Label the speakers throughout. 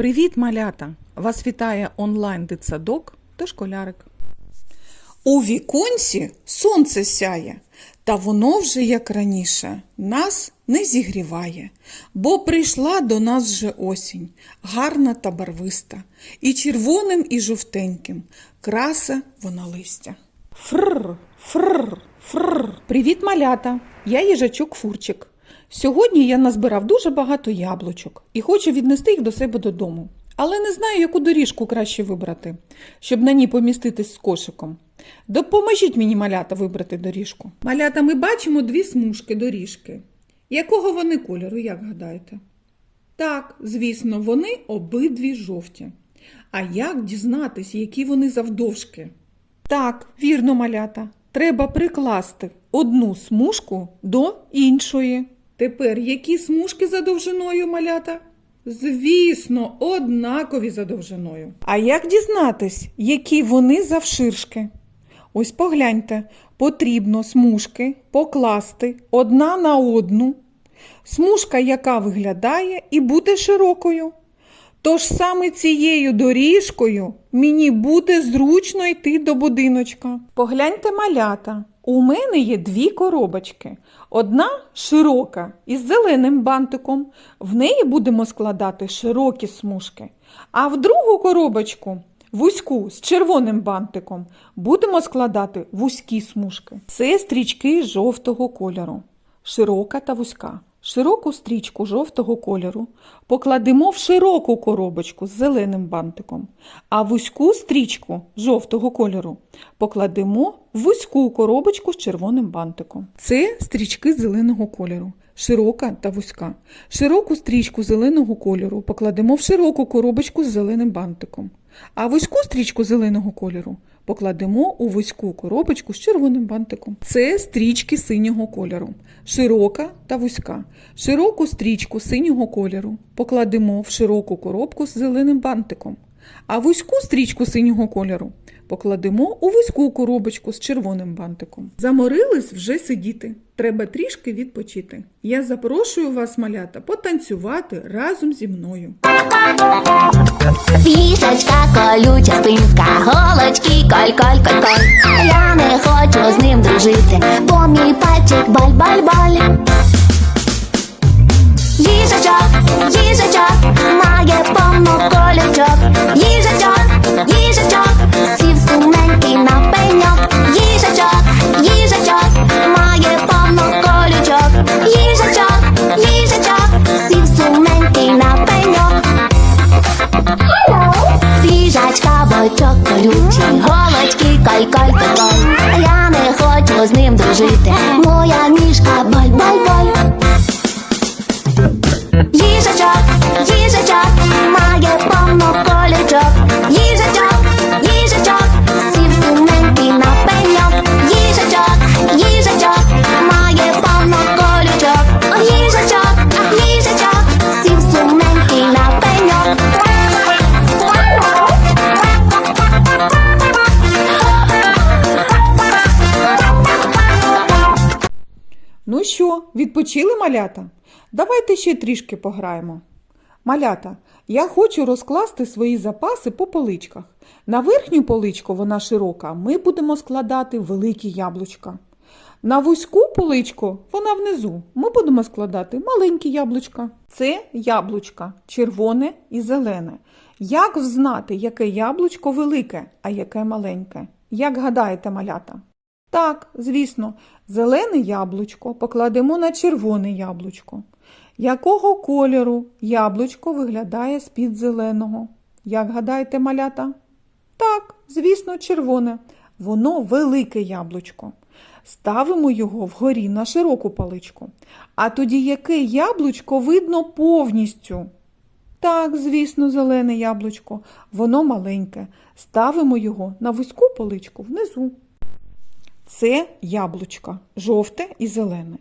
Speaker 1: Привіт, малята! Вас вітає онлайн дитсадок та школярик.
Speaker 2: У віконці сонце сяє, та воно вже, як раніше, нас не зігріває, бо прийшла до нас вже осінь, гарна та барвиста, і червоним, і жовтеньким краса вона листя.
Speaker 1: Фрр, фрр, фрр. Привіт, малята! Я їжачок Фурчик. Сьогодні я назбирав дуже багато яблучок і хочу віднести їх до себе додому. Але не знаю, яку доріжку краще вибрати, щоб на ній поміститись з кошиком. Допоможіть мені, малята, вибрати доріжку. Малята, ми бачимо дві смужки доріжки. Якого вони кольору, як гадаєте? Так, звісно, вони обидві жовті. А як дізнатись, які вони завдовжки? Так, вірно, малята. Треба прикласти одну смужку до іншої. Тепер які смужки за довжиною малята? Звісно, однакові за довжиною. А як дізнатись, які вони завширшки? Ось погляньте, потрібно смужки покласти одна на одну. Смужка, яка виглядає і буде широкою. Тож саме цією доріжкою мені буде зручно йти до будиночка. Погляньте малята. У мене є дві коробочки. Одна широка із зеленим бантиком. В неї будемо складати широкі смужки. А в другу коробочку вузьку з червоним бантиком будемо складати вузькі смужки. Це стрічки жовтого кольору, широка та вузька. Широку стрічку жовтого кольору покладемо в широку коробочку з зеленим бантиком, а вузьку стрічку жовтого кольору покладемо в вузьку коробочку з червоним бантиком. Це стрічки зеленого кольору, широка та вузька. Широку стрічку зеленого кольору покладемо в широку коробочку з зеленим бантиком, а вузьку стрічку зеленого кольору покладемо у вузьку коробочку з червоним бантиком. Це стрічки синього кольору, широка та вузька. Широку стрічку синього кольору покладемо в широку коробку з зеленим бантиком, а вузьку стрічку синього кольору покладемо у вузьку коробочку з червоним бантиком. Заморились вже сидіти. Треба трішки відпочити. Я запрошую вас, малята, потанцювати разом зі мною.
Speaker 3: Їжачка колюча спинка, голочки коль коль коль коль Я не хочу з ним дружити, бо мій пальчик баль кай Я не хочу з ним дружити, моя ніжка баль баль баль Їжачок, їжачок,
Speaker 1: Ну що, відпочили малята? Давайте ще трішки пограємо. Малята, я хочу розкласти свої запаси по поличках. На верхню поличку, вона широка, ми будемо складати великі яблучка. На вузьку поличку, вона внизу, ми будемо складати маленькі яблучка. Це яблучка червоне і зелене. Як взнати, яке яблучко велике, а яке маленьке? Як гадаєте, малята? Так, звісно, зелене яблучко покладемо на червоне яблучко. Якого кольору яблучко виглядає з-під зеленого? Як гадаєте, малята? Так, звісно, червоне. Воно велике яблучко. Ставимо його вгорі на широку паличку. А тоді яке яблучко видно повністю? Так, звісно, зелене яблучко. Воно маленьке. Ставимо його на вузьку поличку внизу. Це яблучко, жовте і зелене.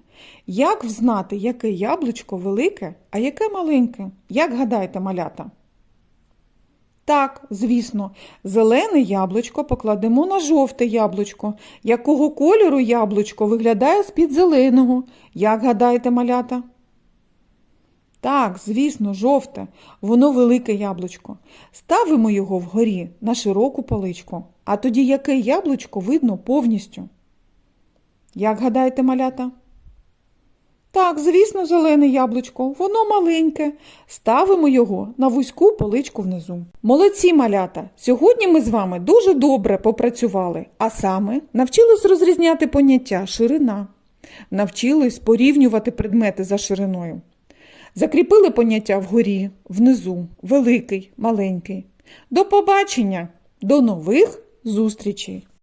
Speaker 1: Як взнати, яке яблучко велике, а яке маленьке? Як гадаєте, малята? Так, звісно, зелене яблучко покладемо на жовте яблучко. Якого кольору яблучко виглядає з-під зеленого? Як гадаєте, малята? Так, звісно, жовте, воно велике яблучко. Ставимо його вгорі на широку поличку, а тоді яке яблучко видно повністю. Як гадаєте, малята? Так, звісно, зелене яблучко, воно маленьке. Ставимо його на вузьку поличку внизу. Молодці малята! Сьогодні ми з вами дуже добре попрацювали, а саме навчились розрізняти поняття ширина, навчились порівнювати предмети за шириною. Закріпили поняття вгорі, внизу, великий, маленький. До побачення, до нових зустрічей!